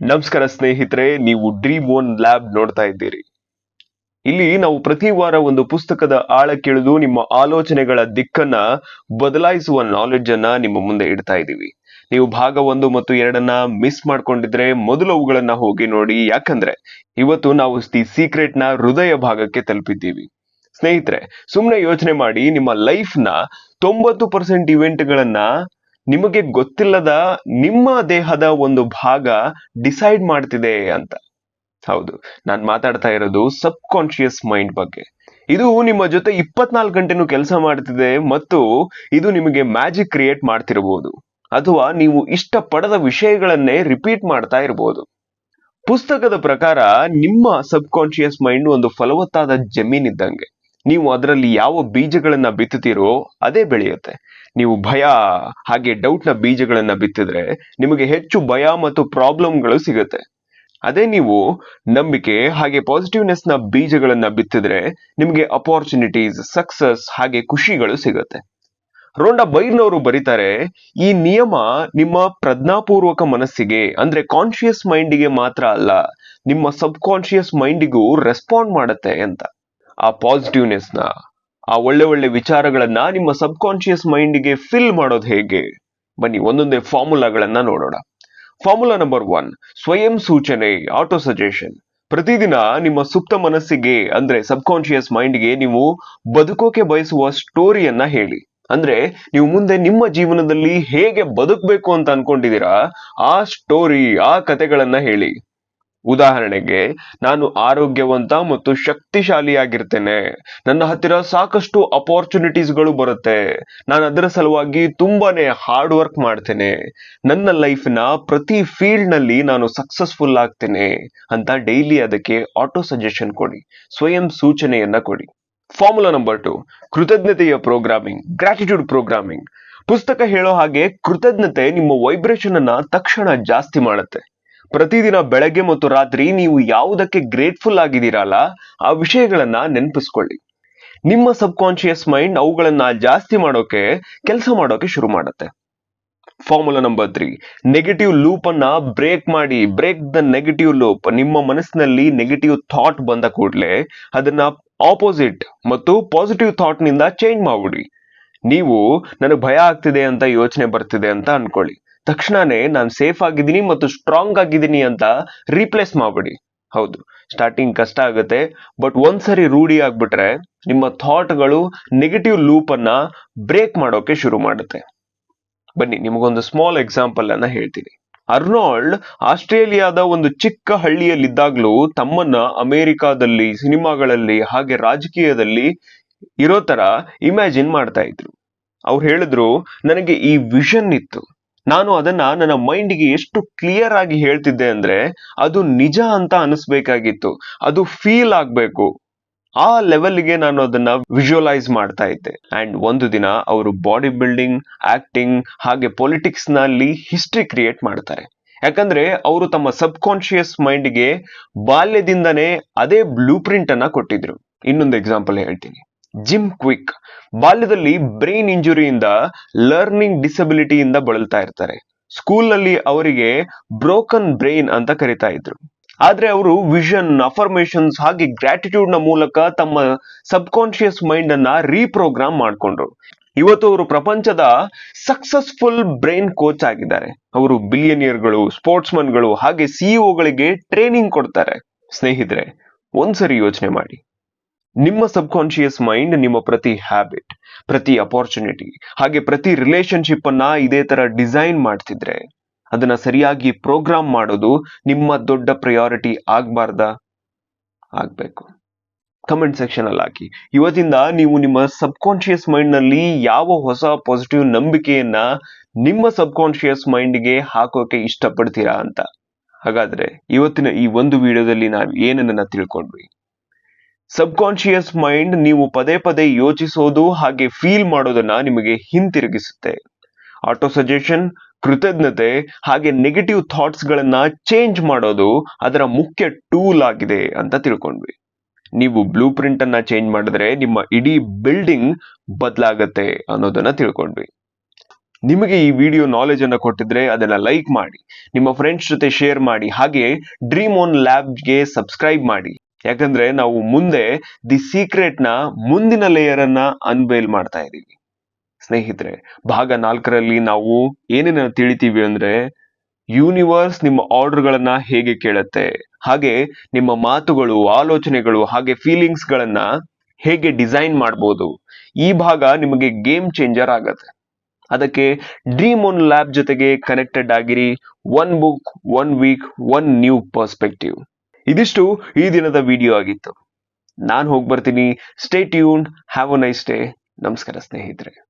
ನಮಸ್ಕಾರ ಸ್ನೇಹಿತರೆ, ನೀವು ಡ್ರೀಮ್ ಓನ್ ಲ್ಯಾಬ್ ನೋಡ್ತಾ ಇದ್ದೀರಿ. ಇಲ್ಲಿ ನಾವು ಪ್ರತಿ ವಾರ ಒಂದು ಪುಸ್ತಕದ ಆಳಕ್ಕಿಳಿದು ನಿಮ್ಮ ಆಲೋಚನೆಗಳ ದಿಕ್ಕನ್ನ ಬದಲಾಯಿಸುವ ನಾಲೆಡ್ಜ್ ಅನ್ನ ನಿಮ್ಮ ಮುಂದೆ ಇಡ್ತಾ ಇದ್ದೀವಿ. ನೀವು ಭಾಗ ಒಂದು ಮತ್ತು ಎರಡನ್ನ ಮಿಸ್ ಮಾಡ್ಕೊಂಡಿದ್ರೆ ಮೊದಲು ಅವುಗಳನ್ನ ಹೋಗಿ ನೋಡಿ, ಯಾಕಂದ್ರೆ ಇವತ್ತು ನಾವು ದಿ ಸೀಕ್ರೆಟ್ನ ಹೃದಯ ಭಾಗಕ್ಕೆ ತಲುಪಿದ್ದೀವಿ. ಸ್ನೇಹಿತರೆ ಸುಮ್ಮನೆ ಯೋಚನೆ ಮಾಡಿ, ನಿಮ್ಮ ಲೈಫ್ನ ತೊಂಬತ್ತು ಪರ್ಸೆಂಟ್ ಇವೆಂಟ್ಗಳನ್ನ ನಿಮಗೆ ಗೊತ್ತಿಲ್ಲದ ನಿಮ್ಮ ದೇಹದ ಒಂದು ಭಾಗ ಡಿಸೈಡ್ ಮಾಡ್ತಿದೆ ಅಂತ. ಹೌದು, ನಾನು ಮಾತಾಡ್ತಾ ಇರೋದು ಸಬ್ ಕಾನ್ಶಿಯಸ್ ಮೈಂಡ್ ಬಗ್ಗೆ. ಇದು ನಿಮ್ಮ ಜೊತೆ ಇಪ್ಪತ್ನಾಲ್ಕು ಗಂಟೆನೂ ಕೆಲಸ ಮಾಡ್ತಿದೆ ಮತ್ತು ಇದು ನಿಮಗೆ ಮ್ಯಾಜಿಕ್ ಕ್ರಿಯೇಟ್ ಮಾಡ್ತಿರಬಹುದು ಅಥವಾ ನೀವು ಇಷ್ಟಪಡದ ವಿಷಯಗಳನ್ನೇ ರಿಪೀಟ್ ಮಾಡ್ತಾ ಇರಬಹುದು ಪುಸ್ತಕದ ಪ್ರಕಾರ ನಿಮ್ಮ ಸಬ್ ಕಾನ್ಶಿಯಸ್ ಮೈಂಡ್ ಒಂದು ಫಲವತ್ತಾದ ಜಮೀನ್ ಇದ್ದಂಗೆ. ನೀವು ಅದರಲ್ಲಿ ಯಾವ ಬೀಜಗಳನ್ನ ಬಿತ್ತುತ್ತೀರೋ ಅದೇ ಬೆಳೆಯುತ್ತೆ. ನೀವು ಭಯ, ಹಾಗೆ ಡೌಟ್ನ ಬೀಜಗಳನ್ನ ಬಿತ್ತಿದ್ರೆ ನಿಮಗೆ ಹೆಚ್ಚು ಭಯ ಮತ್ತು ಪ್ರಾಬ್ಲಮ್ಗಳು ಸಿಗುತ್ತೆ. ಅದೇ ನೀವು ನಂಬಿಕೆ, ಹಾಗೆ ಪಾಸಿಟಿವ್ನೆಸ್ನ ಬೀಜಗಳನ್ನ ಬಿತ್ತಿದ್ರೆ ನಿಮಗೆ ಅಪಾರ್ಚುನಿಟೀಸ್ ಸಕ್ಸಸ್ ಹಾಗೆ ಖುಷಿಗಳು ಸಿಗುತ್ತೆ. ರೋಂಡ ಬೈರ್ನವರು ಬರೀತಾರೆ, ಈ ನಿಯಮ ನಿಮ್ಮ ಪ್ರಜ್ಞಾಪೂರ್ವಕ ಮನಸ್ಸಿಗೆ, ಅಂದ್ರೆ ಕಾನ್ಶಿಯಸ್ ಮೈಂಡಿಗೆ ಮಾತ್ರ ಅಲ್ಲ, ನಿಮ್ಮ ಸಬ್ ಕಾನ್ಶಿಯಸ್ ಮೈಂಡಿಗೂ ರೆಸ್ಪಾಂಡ್ ಮಾಡುತ್ತೆ ಅಂತ. ಆ ಪಾಸಿಟಿವ್ನೆಸ್ನ, ಆ ಒಳ್ಳೆ ಒಳ್ಳೆ ವಿಚಾರಗಳನ್ನ ನಿಮ್ಮ ಸಬ್ ಕಾನ್ಶಿಯಸ್ ಮೈಂಡಿಗೆ ಫಿಲ್ ಮಾಡೋದು ಹೇಗೆ? ಬನ್ನಿ, ಒಂದೊಂದೇ ಫಾರ್ಮುಲಾಗಳನ್ನ ನೋಡೋಣ. ಫಾರ್ಮುಲಾ ನಂಬರ್ ಒನ್ ಸ್ವಯಂ ಸೂಚನೆ ಆಟೋ ಸಜೆಷನ್ ಪ್ರತಿದಿನ ನಿಮ್ಮ ಸುಪ್ತ ಮನಸ್ಸಿಗೆ, ಅಂದ್ರೆ ಸಬ್ ಕಾನ್ಶಿಯಸ್ ಮೈಂಡ್ಗೆ ನೀವು ಬದುಕೋಕೆ ಬಯಸುವ ಸ್ಟೋರಿಯನ್ನ ಹೇಳಿ. ಅಂದ್ರೆ ನೀವು ಮುಂದೆ ನಿಮ್ಮ ಜೀವನದಲ್ಲಿ ಹೇಗೆ ಬದುಕಬೇಕು ಅಂತ ಅನ್ಕೊಂಡಿದ್ದೀರಾ, ಆ ಸ್ಟೋರಿ ಆ ಕತೆಗಳನ್ನ ಹೇಳಿ. ಉದಾಹರಣೆಗೆ, ನಾನು ಆರೋಗ್ಯವಂತ ಮತ್ತು ಶಕ್ತಿಶಾಲಿಯಾಗಿರ್ತೇನೆ. ನನ್ನ ಹತ್ತಿರ ಸಾಕಷ್ಟು ಅಪಾರ್ಚುನಿಟೀಸ್ಗಳು ಬರುತ್ತೆ. ನಾನು ಅದರ ಸಲುವಾಗಿ ತುಂಬಾನೇ ಹಾರ್ಡ್ ವರ್ಕ್ ಮಾಡ್ತೇನೆ. ನನ್ನ ಲೈಫ್ನ ಪ್ರತಿ ಫೀಲ್ಡ್ನಲ್ಲಿ ನಾನು ಸಕ್ಸಸ್ಫುಲ್ ಆಗ್ತೇನೆ ಅಂತ ಡೈಲಿ ಅದಕ್ಕೆ ಆಟೋ ಸಜೆಷನ್ ಕೊಡಿ. ಸ್ವಯಂ ಸೂಚನೆಯನ್ನ ಕೊಡಿ. ಫಾರ್ಮುಲಾ ನಂಬರ್ ಟು ಕೃತಜ್ಞತೆಯ ಪ್ರೋಗ್ರಾಮಿಂಗ್ ಗ್ರಾಟಿಟ್ಯೂಡ್ ಪ್ರೋಗ್ರಾಮಿಂಗ್ ಪುಸ್ತಕ ಹೇಳೋ ಹಾಗೆ ಕೃತಜ್ಞತೆ ನಿಮ್ಮ ವೈಬ್ರೇಷನ್ ಅನ್ನ ತಕ್ಷಣ ಜಾಸ್ತಿ ಮಾಡುತ್ತೆ. ಪ್ರತಿದಿನ ಬೆಳಗ್ಗೆ ಮತ್ತು ರಾತ್ರಿ ನೀವು ಯಾವುದಕ್ಕೆ ಗ್ರೇಟ್ಫುಲ್ ಆಗಿದ್ದೀರಲ್ಲ, ಆ ವಿಷಯಗಳನ್ನ ನೆನಪಿಸ್ಕೊಳ್ಳಿ. ನಿಮ್ಮ ಸಬ್ ಕಾನ್ಶಿಯಸ್ ಮೈಂಡ್ ಅವುಗಳನ್ನ ಜಾಸ್ತಿ ಮಾಡೋಕೆ, ಕೆಲಸ ಮಾಡೋಕೆ ಶುರು ಮಾಡುತ್ತೆ. Formula number three negative loop ಅನ್ನ ಬ್ರೇಕ್ ಮಾಡಿ ಬ್ರೇಕ್ ದ ನೆಗೆಟಿವ್ ಲೂಪ್ ನಿಮ್ಮ ಮನಸ್ಸಿನಲ್ಲಿ ನೆಗೆಟಿವ್ ಥಾಟ್ ಬಂದ ಕೂಡಲೇ ಅದನ್ನ ಆಪೋಸಿಟ್ ಮತ್ತು ಪಾಸಿಟಿವ್ ಥಾಟ್ನಿಂದ ಚೇಂಜ್ ಮಾಡ್ಬಿಡಿ. ನೀವು, ನನಗೆ ಭಯ ಆಗ್ತಿದೆ ಅಂತ ಯೋಚನೆ ಬರ್ತಿದೆ ಅಂತ ಅನ್ಕೊಳ್ಳಿ. ತಕ್ಷಣನೇ ನಾನು ಸೇಫ್ ಆಗಿದ್ದೀನಿ ಮತ್ತು ಸ್ಟ್ರಾಂಗ್ ಆಗಿದ್ದೀನಿ ಅಂತ ರೀಪ್ಲೇಸ್ ಮಾಡ್ಬಿಡಿ. ಹೌದು ಸ್ಟಾರ್ಟಿಂಗ್ ಕಷ್ಟ ಆಗುತ್ತೆ ಬಟ್ ಒಂದ್ಸರಿ ರೂಢಿ ಆಗ್ಬಿಟ್ರೆ ನಿಮ್ಮ ಥಾಟ್ಗಳು ನೆಗೆಟಿವ್ ಲೂಪ್ ಅನ್ನ ಬ್ರೇಕ್ ಮಾಡೋಕೆ ಶುರು ಮಾಡುತ್ತೆ. ಬನ್ನಿ, ನಿಮಗೊಂದು ಸ್ಮಾಲ್ ಎಕ್ಸಾಂಪಲ್ ಅನ್ನ ಹೇಳ್ತೀನಿ. ಅರ್ನಾಲ್ಡ್ ಆಸ್ಟ್ರೇಲಿಯಾದ ಒಂದು ಚಿಕ್ಕ ಹಳ್ಳಿಯಲ್ಲಿದ್ದಾಗ್ಲೂ ತಮ್ಮನ್ನ ಅಮೆರಿಕಾದಲ್ಲಿ, ಸಿನಿಮಾಗಳಲ್ಲಿ, ಹಾಗೆ ರಾಜಕೀಯದಲ್ಲಿ ಇರೋ ತರ ಇಮ್ಯಾಜಿನ್ ಮಾಡ್ತಾ ಇದ್ರು. ಅವ್ರು ಹೇಳಿದ್ರು, ನನಗೆ ಈ ವಿಷನ್ ಇತ್ತು. ನಾನು ಅದನ್ನ ನನ್ನ ಮೈಂಡ್ಗೆ ಎಷ್ಟು ಕ್ಲಿಯರ್ ಆಗಿ ಹೇಳ್ತಿದ್ದೆ ಅಂದ್ರೆ ಅದು ನಿಜ ಅಂತ ಅನಿಸ್ಬೇಕಾಗಿತ್ತು. ಅದು ಫೀಲ್ ಆಗ್ಬೇಕು. ಆ ಲೆವೆಲ್ಗೆ ನಾನು ಅದನ್ನ ವಿಜುವಲೈಸ್ ಮಾಡ್ತಾ ಇದ್ದೆ. ಅಂಡ್ ಒಂದು ದಿನ ಅವರು ಬಾಡಿ ಬಿಲ್ಡಿಂಗ್ ಆಕ್ಟಿಂಗ್ ಹಾಗೆ ಪೊಲಿಟಿಕ್ಸ್ನಲ್ಲಿ ಹಿಸ್ಟ್ರಿ ಕ್ರಿಯೇಟ್ ಮಾಡ್ತಾರೆ. ಯಾಕಂದ್ರೆ ಅವರು ತಮ್ಮ ಸಬ್ ಕಾನ್ಶಿಯಸ್ ಮೈಂಡ್ಗೆ ಬಾಲ್ಯದಿಂದನೇ ಅದೇ ಬ್ಲೂ ಪ್ರಿಂಟ್ ಅನ್ನ ಕೊಟ್ಟಿದ್ರು. ಇನ್ನೊಂದು ಎಕ್ಸಾಂಪಲ್ ಹೇಳ್ತೀನಿ. ಜಿಮ್ ಕ್ವಿಕ್ ಬಾಲ್ಯದಲ್ಲಿ ಬ್ರೈನ್ ಇಂಜುರಿಯಿಂದ ಲರ್ನಿಂಗ್ ಡಿಸಬಿಲಿಟಿಯಿಂದ ಬಳಲ್ತಾ ಇರ್ತಾರೆ. ಸ್ಕೂಲ್ನಲ್ಲಿ ಅವರಿಗೆ ಬ್ರೋಕನ್ ಬ್ರೈನ್ ಅಂತ ಕರಿತಾ ಇದ್ರು. ಆದ್ರೆ ಅವರು ವಿಷನ್ ಅಫರ್ಮೇಶನ್ಸ್ ಹಾಗೆ ಗ್ರಾಟಿಟ್ಯೂಡ್ನ ಮೂಲಕ ತಮ್ಮ ಸಬ್ ಕಾನ್ಶಿಯಸ್ ಮೈಂಡ್ ಅನ್ನ ರೀಪ್ರೋಗ್ರಾಮ್ ಮಾಡ್ಕೊಂಡ್ರು. ಇವತ್ತು ಅವರು ಪ್ರಪಂಚದ ಸಕ್ಸಸ್ಫುಲ್ ಬ್ರೈನ್ ಕೋಚ್ ಆಗಿದ್ದಾರೆ. ಅವರು ಬಿಲಿಯನಿಯರ್ಗಳು ಸ್ಪೋರ್ಟ್ಸ್ ಮನ್ಗಳು ಹಾಗೆ ಸಿಇಒಗಳಿಗೆ ಟ್ರೈನಿಂಗ್ ಕೊಡ್ತಾರೆ. ಸ್ನೇಹಿತರೆ, ಒಂದ್ಸರಿ ಯೋಚನೆ ಮಾಡಿ. ನಿಮ್ಮ ಸಬ್ ಕಾನ್ಶಿಯಸ್ ಮೈಂಡ್ ನಿಮ್ಮ ಪ್ರತಿ ಹ್ಯಾಬಿಟ್ ಪ್ರತಿ ಅಪಾರ್ಚುನಿಟಿ ಹಾಗೆ ಪ್ರತಿ ರಿಲೇಶನ್ಶಿಪ್ ಅನ್ನ ಇದೇ ತರ ಡಿಸೈನ್ ಮಾಡ್ತಿದ್ರೆ ಅದನ್ನ ಸರಿಯಾಗಿ ಪ್ರೋಗ್ರಾಮ್ ಮಾಡೋದು ನಿಮ್ಮ ದೊಡ್ಡ ಪ್ರಯಾರಿಟಿ ಆಗ್ಬಾರ್ದ? ಆಗ್ಬೇಕು. ಕಮೆಂಟ್ ಸೆಕ್ಷನ್ ಅಲ್ಲಿ ಹಾಕಿ. ಇವತ್ತಿಂದ ನೀವು ನಿಮ್ಮ ಸಬ್ ಕಾನ್ಶಿಯಸ್ ಮೈಂಡ್ನಲ್ಲಿ ಯಾವ ಹೊಸ ಪಾಸಿಟಿವ್ ನಂಬಿಕೆಯನ್ನ ನಿಮ್ಮ ಸಬ್ ಕಾನ್ಶಿಯಸ್ ಮೈಂಡ್ಗೆ ಹಾಕೋಕೆ ಇಷ್ಟಪಡ್ತೀರಾ ಅಂತ. ಹಾಗಾದ್ರೆ ಇವತ್ತಿನ ಈ ಒಂದು ವಿಡಿಯೋದಲ್ಲಿ ನಾವು ಏನನ್ನ ತಿಳ್ಕೊಂಡ್ವಿ? ಸಬ್ ಕಾನ್ಶಿಯಸ್ ಮೈಂಡ್ ನೀವು ಪದೇ ಪದೇ ಯೋಚಿಸೋದು ಹಾಗೆ ಫೀಲ್ ಮಾಡೋದನ್ನ ನಿಮಗೆ ಹಿಂತಿರುಗಿಸುತ್ತೆ. ಆಟೋ ಸಜೆಷನ್, ಕೃತಜ್ಞತೆ ಹಾಗೆ ನೆಗೆಟಿವ್ ಥಾಟ್ಸ್ ಗಳನ್ನ ಚೇಂಜ್ ಮಾಡೋದು ಅದರ ಮುಖ್ಯ ಟೂಲ್ ಆಗಿದೆ ಅಂತ ತಿಳ್ಕೊಂಡ್ವಿ. ನೀವು ಬ್ಲೂ ಪ್ರಿಂಟ್ ಅನ್ನ ಚೇಂಜ್ ಮಾಡಿದ್ರೆ ನಿಮ್ಮ ಇಡೀ ಬಿಲ್ಡಿಂಗ್ ಬದಲಾಗತ್ತೆ ಅನ್ನೋದನ್ನ ತಿಳ್ಕೊಂಡ್ವಿ. ನಿಮಗೆ ಈ ವಿಡಿಯೋ ನಾಲೆಜ್ ಅನ್ನ ಕೊಟ್ಟಿದ್ರೆ ಅದನ್ನ ಲೈಕ್ ಮಾಡಿ, ನಿಮ್ಮ ಫ್ರೆಂಡ್ಸ್ ಜೊತೆ ಶೇರ್ ಮಾಡಿ, ಹಾಗೆ ಡ್ರೀಮ್ ಓನ್ ಲ್ಯಾಬ್ಗೆ ಸಬ್ಸ್ಕ್ರೈಬ್ ಮಾಡಿ. ಯಾಕಂದ್ರೆ ನಾವು ಮುಂದೆ ದಿ ಸೀಕ್ರೆಟ್ನ ಮುಂದಿನ ಲೇಯರ್ ಅನ್ನ ಅನ್ಬೇಲ್ ಮಾಡ್ತಾ ಇದೀವಿ ಸ್ನೇಹಿತರೆ, ಭಾಗ ನಾಲ್ಕರಲ್ಲಿ ನಾವು ಏನೇನ ತಿಳಿತೀವಿ ಅಂದ್ರೆ ಯೂನಿವರ್ಸ್ ನಿಮ್ಮ ಆರ್ಡರ್ಗಳನ್ನ ಹೇಗೆ ಕೇಳುತ್ತೆ, ಹಾಗೆ ನಿಮ್ಮ ಮಾತುಗಳು, ಆಲೋಚನೆಗಳು, ಹಾಗೆ ಫೀಲಿಂಗ್ಸ್ ಗಳನ್ನ ಹೇಗೆ ಡಿಸೈನ್ ಮಾಡ್ಬೋದು, ಈ ಭಾಗ ನಿಮಗೆ ಗೇಮ್ ಚೇಂಜರ್ ಆಗತ್ತೆ. ಅದಕ್ಕೆ ಡ್ರೀಮ್ ಒನ್ ಲ್ಯಾಬ್ ಜೊತೆಗೆ ಕನೆಕ್ಟೆಡ್ ಆಗಿರಿ one book one week one new perspective ಇದಿಷ್ಟು ಈ ದಿನದ ವಿಡಿಯೋ ಆಗಿತ್ತು. ನಾನು ಹೋಗಿ ಬರ್ತೀನಿ stay tune have a nice day ನಮಸ್ಕಾರ ಸ್ನೇಹಿತರೆ.